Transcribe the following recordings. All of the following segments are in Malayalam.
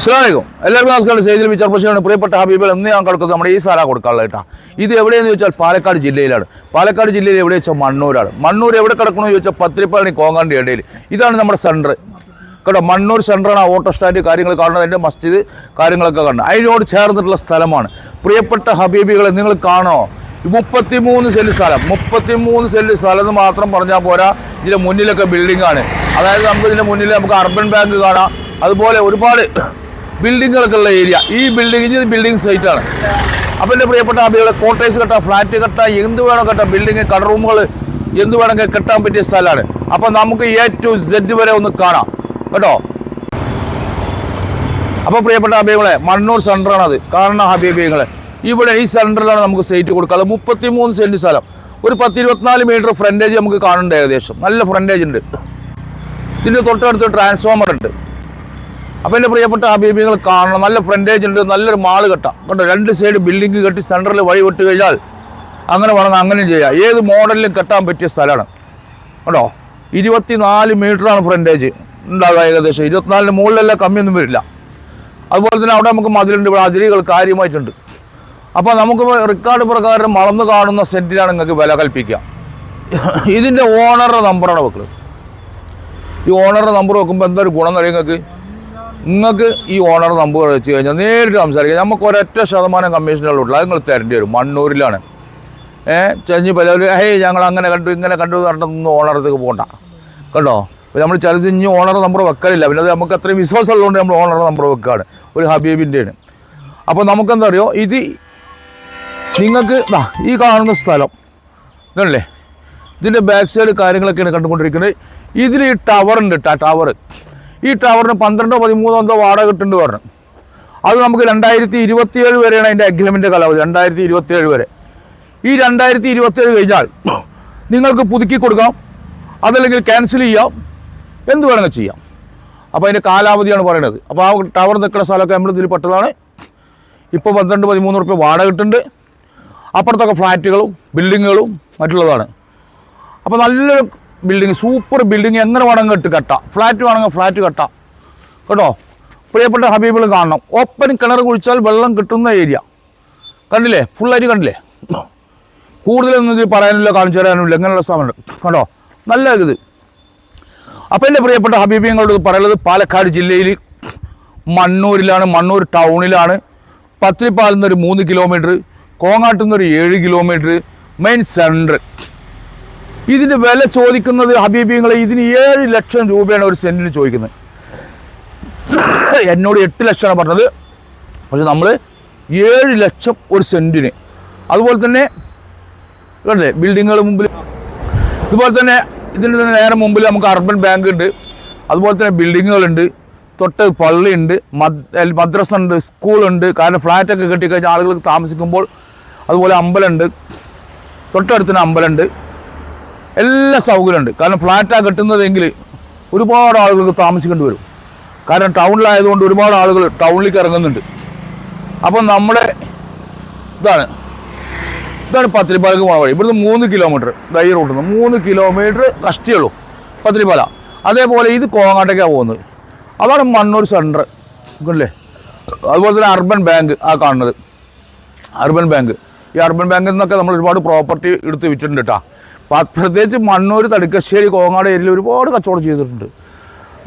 അസ്സലാമലൈക്കും. എല്ലാവർക്കും നമസ്കാരം. സേജിൽ വിച്ചാർ പശുവാണ് പ്രിയപ്പെട്ട ഹബീബൽ എന്ന് ഞാൻ കിടക്കുന്നത് നമ്മുടെ ഈ സാല കൊടുക്കാനുള്ള കേട്ടോ ഇത് എവിടെയെന്ന് ചോദിച്ചാൽ പാലക്കാട് ജില്ലയിലാണ്. പാലക്കാട് ജില്ലയിൽ എവിടെ വെച്ചാൽ മണ്ണൂരാണ്. മണ്ണൂർ എവിടെ കിടക്കണമെന്ന് ചോദിച്ചാൽ പത്തിരിപ്പാളി കോങ്ങാണ്ടി ഇടയിൽ. ഇതാണ് നമ്മുടെ സെന്റർ കേട്ടോ മണ്ണൂർ സെന്ററാണ് ഓട്ടോ സ്റ്റാൻഡ് കാര്യങ്ങൾ കാണുന്നത്. എന്റെ മസ്ജിദ് കാര്യങ്ങളൊക്കെ കാണുന്നത്. അതിനോട് ചേർന്നിട്ടുള്ള സ്ഥലമാണ്. പ്രിയപ്പെട്ട ഹബീബികളെ നിങ്ങൾ കാണണോ മുപ്പത്തിമൂന്ന് സെന്റ് സ്ഥലം. മുപ്പത്തിമൂന്ന് സെന്റ് സ്ഥലം എന്ന് മാത്രം പറഞ്ഞാൽ പോരാ. ഇതിന്റെ മുന്നിലൊക്കെ ബിൽഡിംഗാണ് അതായത് നമുക്ക് ഇതിന്റെ മുന്നിൽ നമുക്ക് അർബൻ ബാങ്ക് കാണാം. അതുപോലെ ഒരുപാട് ബിൽഡിങ്ങുകളൊക്കെ ഉള്ള ഏരിയ. ഈ ബിൽഡിംഗ് ഇത് ബിൽഡിംഗ് സൈറ്റ് ആണ്. അപ്പോൾ എന്റെ പ്രിയപ്പെട്ട അഭിയുടെ കോട്ടേഴ്സ് കെട്ടാം ഫ്ലാറ്റ് കെട്ട എന്ത് വേണോ കെട്ടാം ബിൽഡിംഗ് കട റൂമുകൾ എന്ത് വേണമെങ്കിൽ കെട്ടാൻ പറ്റിയ സ്ഥലമാണ്. അപ്പം നമുക്ക് എ ടു സെഡ് വരെ ഒന്ന് കാണാം. കേട്ടോ? അപ്പോൾ പ്രിയപ്പെട്ട അഭിയങ്ങളെ മണ്ണൂർ സെന്ററാണ് അത് കാരണം അഭിയങ്ങളെ ഇവിടെ ഈ സെന്ററിലാണ് നമുക്ക് സൈറ്റ് കൊടുക്കാറ് മുപ്പത്തിമൂന്ന് സെന്റ് സ്ഥലം. ഒരു പത്ത് ഇരുപത്തിനാല് മീറ്റർ ഫ്രണ്ടേജ് നമുക്ക് കാണുന്നുണ്ട് ഏകദേശം. നല്ല ഫ്രണ്ടേജ് ഉണ്ട്. ഇതിന്റെ തൊട്ടടുത്ത് ട്രാൻസ്ഫോമർ ഉണ്ട്. അപ്പോൾ എന്റെ പ്രിയപ്പെട്ട ആ ബീബിങ്ങൾ കാണണം. നല്ല ഫ്രണ്ടേജ് ഉണ്ട് നല്ലൊരു മാൾ കെട്ടാം. കേട്ടോ രണ്ട് സൈഡ് ബിൽഡിംഗ് കെട്ടി സെന്ററിൽ വഴി വിട്ട് കഴിഞ്ഞാൽ അങ്ങനെ വേണമെങ്കിൽ അങ്ങനെയും ചെയ്യാം. ഏത് മോഡലിലും കെട്ടാൻ പറ്റിയ സ്ഥലമാണ്. കേട്ടോ ഇരുപത്തിനാല് മീറ്ററാണ് ഫ്രണ്ടേജ് ഉണ്ടാകുക ഏകദേശം? ഇരുപത്തിനാലിന് മുകളിലെല്ലാം കമ്മിയൊന്നും വരില്ല. അതുപോലെ തന്നെ അവിടെ നമുക്ക് മതിലുണ്ട് ഇവിടെ അതിരുകൾ കാര്യമായിട്ടുണ്ട്. അപ്പോൾ നമുക്ക് റെക്കോർഡ് പ്രകാരം മറന്നു കാണുന്ന സെന്റിനാണ് നിങ്ങൾക്ക് വില കൽപ്പിക്കുക. ഇതിന്റെ ഓണറുടെ നമ്പറാണ് വെക്കുന്നത് ഈ ഓണറുടെ നമ്പർ വെക്കുമ്പോൾ എന്തൊരു ഗുണം നിങ്ങൾക്ക്? നിങ്ങൾക്ക് ഈ ഓണർ നമ്പർ വെച്ച് കഴിഞ്ഞാൽ നേരിട്ട് സംസാരിക്കാം. നമുക്ക് ഒരൊറ്റ ശതമാനം കമ്മീഷനുള്ളൂ അത് നിങ്ങൾ തരേണ്ടി വരും. മണ്ണൂരിലാണ്. ഏഹ് ചെഞ്ഞ് പല ഹേയ് ഞങ്ങൾ അങ്ങനെ കണ്ടു ഇങ്ങനെ കണ്ടു എന്ന് പറഞ്ഞിട്ടൊന്നും ഓണറത്തേക്ക് പോകണ്ട. കേട്ടോ അപ്പോൾ നമ്മൾ ചിലത് ഇനി ഓണർ നമ്പർ വെക്കലില്ല. പിന്നെ അത് നമുക്ക് അത്രയും വിശ്വാസം ഉള്ളതുകൊണ്ട് നമ്മൾ ഓണർ നമ്പർ വെക്കുകയാണ് ഒരു ഹബീബിന്റെയാണ് അപ്പോൾ നമുക്കെന്താ അറിയോ ഇത് നിങ്ങൾക്ക് ഈ കാണുന്ന സ്ഥലം. ഇതല്ലേ ഇതിന്റെ ബാക്ക് സൈഡ് കാര്യങ്ങളൊക്കെയാണ് കണ്ടുകൊണ്ടിരിക്കുന്നത്. ഇതിൽ ഈ ടവർ ഉണ്ട് കേട്ടോ ടവർ ഈ ടവറിന് പന്ത്രണ്ടോ പതിമൂന്നോ എന്തോ വാടക കിട്ടുന്നുണ്ട് പറഞ്ഞു. അത് നമുക്ക് രണ്ടായിരത്തി ഇരുപത്തിയേഴ് വരെയാണ് അതിന്റെ അഗ്രിമെന്റ് കാലാവധി. രണ്ടായിരത്തി ഇരുപത്തിയേഴ് വരെ. ഈ രണ്ടായിരത്തി ഇരുപത്തിയേഴ് കഴിഞ്ഞാൽ നിങ്ങൾക്ക് പുതുക്കി കൊടുക്കാം. അതല്ലെങ്കിൽ ക്യാൻസൽ ചെയ്യാം. എന്ത് വേണമെങ്കിൽ ചെയ്യാം. അപ്പോൾ അതിന്റെ കാലാവധിയാണ് പറയുന്നത്. അപ്പോൾ ആ ടവർ നിൽക്കുന്ന സ്ഥലമൊക്കെ നമ്മൾ ഇതിൽ പെട്ടതാണ്. ഇപ്പോൾ പന്ത്രണ്ട് പതിമൂന്ന് റുപ്യ വാടക കിട്ടുന്നുണ്ട്. അപ്പുറത്തൊക്കെ ഫ്ലാറ്റുകളും ബിൽഡിങ്ങുകളും മറ്റുള്ളതാണ്. അപ്പോൾ നല്ലൊരു ബിൽഡിങ് സൂപ്പർ ബിൽഡിങ് എങ്ങനെ വേണമെങ്കിൽ ഇട്ട് കെട്ടാം. ഫ്ലാറ്റ് വേണമെങ്കിൽ ഫ്ലാറ്റ് കെട്ടാം. കേട്ടോ? പ്രിയപ്പെട്ട ഹബീബിൾ കാണണം. ഓപ്പൺ കിണർ കുഴിച്ചാൽ വെള്ളം കിട്ടുന്ന ഏരിയ കണ്ടില്ലേ? ഫുള്ളായിട്ട് കണ്ടില്ലേ? കൂടുതലൊന്നും ഇത് പറയാനില്ല കാണിച്ചു തരാനുമില്ല ഇങ്ങനെയുള്ള സ്ഥലമുണ്ട് കണ്ടോ നല്ല ഇത്. അപ്പോൾ എന്റെ പ്രിയപ്പെട്ട ഹബീബിയങ്ങളോട് പറയുന്നത് പാലക്കാട് ജില്ലയിൽ മണ്ണൂരിലാണ് മണ്ണൂർ ടൗണിലാണ്. പത്തിരിപ്പാലിൽ നിന്ന് ഒരു മൂന്ന് കിലോമീറ്റർ കോങ്ങാട്ടിൽ നിന്ന് ഒരു ഏഴ് കിലോമീറ്റർ മെയിൻ സെന്റർ ഇതിന്റെ വില ചോദിക്കുന്നത് ഹബീബിങ്ങളെ ഇതിന് ഏഴ് ലക്ഷം രൂപയാണ് ഒരു സെന്റിന് ചോദിക്കുന്നത്. എന്നോട് എട്ട് ലക്ഷമാണ് പറഞ്ഞത്. പക്ഷെ നമ്മൾ ഏഴ് ലക്ഷം ഒരു സെന്റിന് അതുപോലെ തന്നെ കണ്ടില്ലേ ബിൽഡിങ്ങുകൾ മുമ്പിൽ ഇതുപോലെ തന്നെ ഇതിന് തന്നെ നേരെ മുമ്പിൽ നമുക്ക് അർബൻ ബാങ്ക് ഉണ്ട്. അതുപോലെ തന്നെ ബിൽഡിങ്ങുകളുണ്ട് തൊട്ട് പള്ളിയുണ്ട് മദ് മദ്രസ ഉണ്ട് സ്കൂളുണ്ട് കാരണം ഫ്ലാറ്റൊക്കെ കെട്ടിക്കഴിഞ്ഞാൽ ആളുകൾ താമസിക്കുമ്പോൾ അതുപോലെ അമ്പലമുണ്ട് തൊട്ടടുത്തിന് അമ്പലമുണ്ട് എല്ലാ സൗകര്യമുണ്ട്. കാരണം ഫ്ലാറ്റാണ് കെട്ടുന്നതെങ്കിൽ ഒരുപാട് ആളുകൾക്ക് താമസിക്കേണ്ടി വരും. കാരണം ടൗണിലായതുകൊണ്ട് ഒരുപാട് ആളുകൾ ടൗണിലേക്ക് ഇറങ്ങുന്നുണ്ട്. അപ്പം നമ്മുടെ ഇതാണ്. ഇതാണ് പത്തിരിപ്പാലക്ക് പോണ വഴി. ഇവിടുന്ന് മൂന്ന് കിലോമീറ്റർ ദൈ റൂട്ടിൽ നിന്ന് മൂന്ന് കിലോമീറ്റർ കഷ്ടിയുള്ളൂ പത്തിരിപ്പാല അതേപോലെ ഇത് കോങ്ങാട്ടേക്കാണ് പോകുന്നത്. അതാണ് മണ്ണൂർ സെന്റർ അല്ലേ അതുപോലെ തന്നെ അർബൻ ബാങ്ക് ആ കാണുന്നത്. അർബൻ ബാങ്ക് ഈ അർബൻ ബാങ്കിൽ നിന്നൊക്കെ നമ്മൾ ഒരുപാട് പ്രോപ്പർട്ടി എടുത്ത് വിറ്റിട്ടുണ്ട് കേട്ടോ പ്രത്യേകിച്ച് മണ്ണൂർ തടിക്കശ്ശേരി കോങ്ങാട് ഏരിയയിൽ ഒരുപാട് കച്ചവടം ചെയ്തിട്ടുണ്ട്.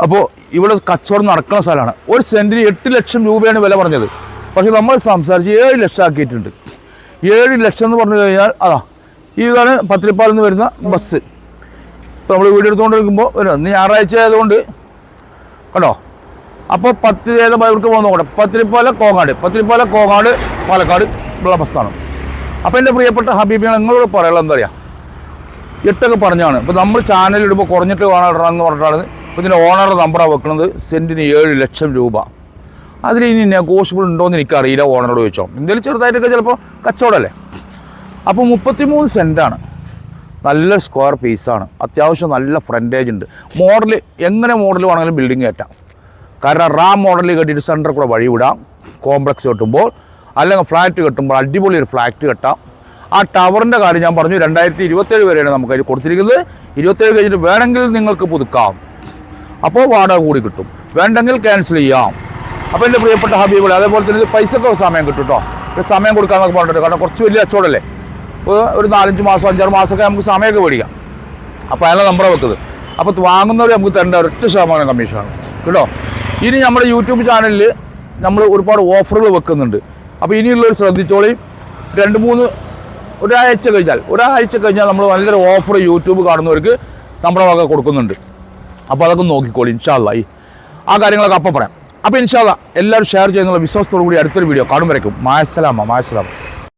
അപ്പോൾ ഇവിടെ കച്ചവടം നടക്കുന്ന സ്ഥലമാണ്. ഒരു സെന്റിന് എട്ട് ലക്ഷം രൂപയാണ് വില പറഞ്ഞത്. പക്ഷേ നമ്മൾ സംസാരിച്ച് ഏഴ് ലക്ഷം ആക്കിയിട്ടുണ്ട്. ഏഴ് ലക്ഷം എന്ന് പറഞ്ഞു കഴിഞ്ഞാൽ അതാ ഇതാണ് പത്തിരിപ്പാലിൽ നിന്ന് വരുന്ന ബസ്. ഇപ്പോൾ നമ്മൾ വീഡിയോ എടുത്തുകൊണ്ടിരിക്കുമ്പോൾ വരും ഇന്ന് ഞായറാഴ്ച ആയതുകൊണ്ട് കണ്ടോ? അപ്പോൾ പത്ത് ഏതാ ഇവർക്ക് പോകുന്ന കൂടെ. പത്തിരിപ്പാല കോങ്ങാട്. പത്തിരിപ്പാല കോങ്ങാട് പാലക്കാട് ഉള്ള ബസ്സാണ്. അപ്പോൾ എന്റെ പ്രിയപ്പെട്ട ഹബീബിനെ നിങ്ങളോട് പറയാനുള്ളത് എന്താ പറയുക എട്ടൊക്കെ പറഞ്ഞാണ് ഇപ്പോൾ നമ്മൾ ചാനൽ ഇടുമ്പോൾ കുറഞ്ഞിട്ട് വേണം എന്ന് പറഞ്ഞിട്ടാണ് ഇപ്പോൾ ഇതിന്റെ ഓണറുടെ നമ്പറാണ് വെക്കുന്നത് സെന്റിന് ഏഴ് ലക്ഷം രൂപ. അതിൽ ഇനി നെഗോഷ്യബിൾ ഉണ്ടോയെന്ന് എനിക്കറിയില്ല ഓണറോട് ചോദിച്ചോ. എന്തെങ്കിലും ചെറുതായിട്ടൊക്കെ ചിലപ്പോൾ കച്ചവടമല്ലേ അപ്പോൾ മുപ്പത്തിമൂന്ന് സെന്റാണ് നല്ല സ്ക്വയർ പീസാണ് അത്യാവശ്യം നല്ല ഫ്രണ്ടേജ് ഉണ്ട്. മോഡൽ എങ്ങനെ മോഡൽ വേണമെങ്കിലും ബിൽഡിംഗ് കയറ്റാം. കാരണം റാം മോഡൽ കെട്ടിയിട്ട് സെന്ററിൽ കൂടെ വഴി വിടാം കോംപ്ലക്സ് കെട്ടുമ്പോൾ അല്ലെങ്കിൽ ഫ്ലാറ്റ് കെട്ടുമ്പോൾ അടിപൊളി ഒരു ഫ്ലാറ്റ് കെട്ടാം. ആ ടവറിന്റെ കാര്യം ഞാൻ പറഞ്ഞു. രണ്ടായിരത്തി ഇരുപത്തേഴ് വരെയാണ് നമുക്ക് അതിൽ കൊടുത്തിരിക്കുന്നത്. ഇരുപത്തേഴ് കഴിഞ്ഞിട്ട് വേണമെങ്കിൽ നിങ്ങൾക്ക് പുതുക്കാം. അപ്പോൾ വാടക കൂടി കിട്ടും. വേണ്ടെങ്കിൽ ക്യാൻസൽ ചെയ്യാം. അപ്പോൾ എന്റെ പ്രിയപ്പെട്ട ഹബീബുകളെ അതേപോലെ തന്നെ ഇത് പൈസക്ക് സമയം കിട്ടും കേട്ടോ ഒരു സമയം കൊടുക്കാമെന്നൊക്കെ പറഞ്ഞിട്ട് കാരണം കുറച്ച് വലിയ അച്ചോടല്ലേ ഒരു- നാലഞ്ച് മാസം അഞ്ചാറ് മാസമൊക്കെ നമുക്ക് സമയമൊക്കെ മേടിക്കാം. അപ്പോൾ അയാളെ നമ്പർ വെക്കുന്നത്. അപ്പോൾ വാങ്ങുന്നവർ നമുക്ക് തരേണ്ട ഒരൊറ്റ ശതമാനം കമ്മീഷനാണ്. കേട്ടോ? ഇനി നമ്മുടെ യൂട്യൂബ് ചാനലിൽ നമ്മൾ ഒരുപാട് ഓഫറുകൾ വെക്കുന്നുണ്ട്. അപ്പോൾ ഇനിയുള്ളവർ ശ്രദ്ധിച്ചോളി. രണ്ട് മൂന്ന് ഒരാഴ്ച കഴിഞ്ഞാൽ ഒരാഴ്ച കഴിഞ്ഞാൽ നമ്മൾ നല്ലൊരു ഓഫർ യൂട്യൂബ് കാണുന്നവർക്ക് നമ്മുടെ വക കൊടുക്കുന്നുണ്ട്. അപ്പോൾ അതൊക്കെ നോക്കിക്കോളി ഇൻഷാല്ല ആ കാര്യങ്ങളൊക്കെ അപ്പം പറയാം. അപ്പോൾ ഇൻഷാല്ല എല്ലാവരും ഷെയർ ചെയ്യുന്നുള്ള വിശ്വാസത്തോടു കൂടി അടുത്തൊരു വീഡിയോ കാണും വരയ്ക്കും. മായസലാമ മായസലാമ